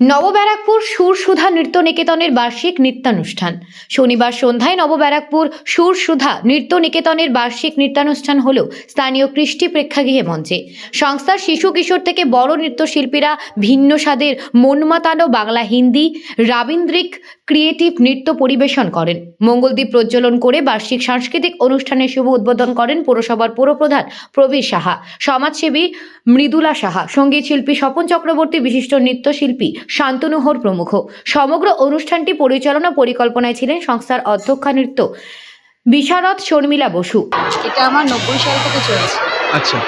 নবব্যারাকপুর সুরসুধা নৃত্য নিকেতনের বার্ষিক নৃত্যানুষ্ঠান। শনিবার সন্ধ্যায় নবব্যারাকপুর সুরসুধা নৃত্য নিকেতনের বার্ষিক নৃত্যানুষ্ঠান হল স্থানীয় কৃষ্টি প্রেক্ষাগৃহে মঞ্চে। সংস্থার শিশু কিশোর থেকে বড় নৃত্যশিল্পীরা ভিন্ন স্বাদের মনমাতানো বাংলা হিন্দি, রাবীন্দ্রিক ক্রিয়েটিভ নৃত্য পরিবেশন করেন। মঙ্গলদ্বীপ প্রজ্বলন করে বার্ষিক সাংস্কৃতিক অনুষ্ঠানের শুভ উদ্বোধন করেন পৌরসভার পৌরপ্রধান প্রবীর সাহা সমাজসেবী মৃদুলা সাহা সংগীত শিল্পী স্বপন চক্রবর্তী বিশিষ্ট নৃত্যশিল্পী শান্তনু হোর প্রমুখ। সমগ্র অনুষ্ঠানটি পরিচালনা পরিকল্পনায় ছিলেন সংস্থার অধ্যক্ষা নৃত্য বিশারদ শর্মিলা বসু। এটা আমার নব্বই সাল থেকে চলছে। আচ্ছা।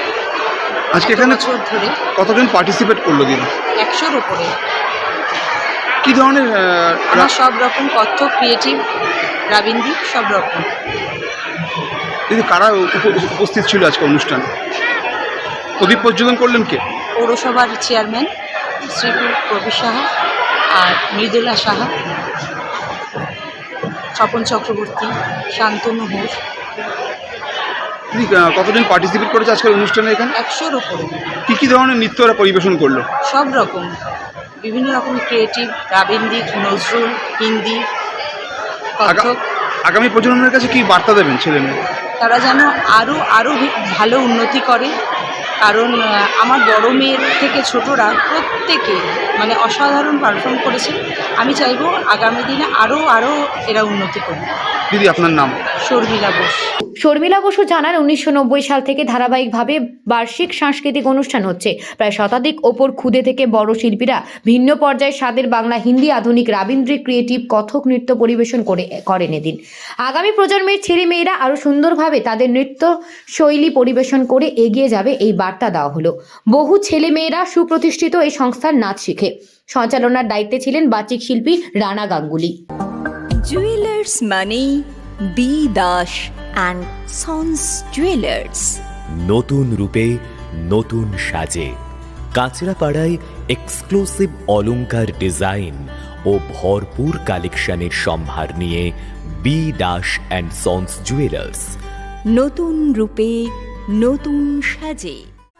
আজকে এখানে কতজন পার্টিসিপেট করল দিদি একশোর উপরে। কি ধরনের আমার সব রকম কথ্য ক্রিয়েটিভ রাবীন্দ্রিক সব রকম। দিদি কারা উপস্থিত ছিল আজকে অনুষ্ঠানে? প্রদীপ প্রজ্বলন করলেন কে? পৌরসভার চেয়ারম্যান শ্রীপুর প্রবীর সাহা আর মৃদুলা সাহা স্বপন চক্রবর্তী শান্তনু ঘোষ। কতজন পার্টিসিপেট করেছে আজকের অনুষ্ঠানে এখানে? একশোর উপরে। কী কী ধরনের নৃত্য ওরা পরিবেশন করল? সব রকম। বিভিন্ন রকম ক্রিয়েটিভ রাবিন্দিক নজরুল হিন্দি কথক। আগামী প্রজন্মের কাছে কি বার্তা দেবেন ছেলে মেয়ে? তারা যেন আরও আরও ভালো উন্নতি করে। কারণ আমার বড় মেয়ের থেকে ছোটরা প্রত্যেকে মানে অসাধারণ পারফর্ম করেছে। আমি চাইব আগামী দিনে আরও আরও এরা উন্নতি করবে দিদি আপনার নাম? শর্মিলা বোস। শর্মিলা বসু জানান উনিশশো নব্বই সাল থেকে ধারাবাহিকভাবে বার্ষিক সাংস্কৃতিক অনুষ্ঠান হচ্ছে। প্রায় শতাধিক ওপর খুদে থেকে বড় শিল্পীরা ভিন্ন পর্যায়ে স্বাদের বাংলা হিন্দি আধুনিক রাবীন্দ্রিক ক্রিয়েটিভ কথক নৃত্য পরিবেশন করে করেন এদিন। আগামী প্রজন্মের ছেলেমেয়েরা আরও সুন্দরভাবে তাদের নৃত্য শৈলী পরিবেশন করে এগিয়ে যাবে এই বার্তা দেওয়া হলো। বহু ছেলেমেয়েরা সুপ্রতিষ্ঠিত এই সংস্থার নাচ শিখে। সঞ্চালনার দায়িত্বে ছিলেন বাচিক শিল্পী রানা গাঙ্গুলি। জুয়েলার্স মানে B Das and sons jewellers নতুন রূপে নতুন সাজে। কাঁচরাপাড়ায় এক্সক্লুসিভ অলংকার ডিজাইন ও ভরপুর কালেকশনের সম্ভার নিয়ে B Das and sons jewellers নতুন রূপে নতুন সাজে।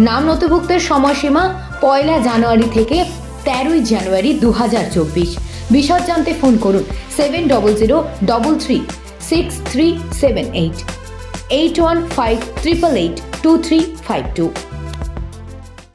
নাম নথিভুক্তের সময়সীমা পয়লা জানুয়ারি থেকে তেরোই জানুয়ারি দু হাজার চব্বিশ। বিশদ জানতে ফোন করুন seven double zero double three six three seven eight eight one five triple eight two three five two.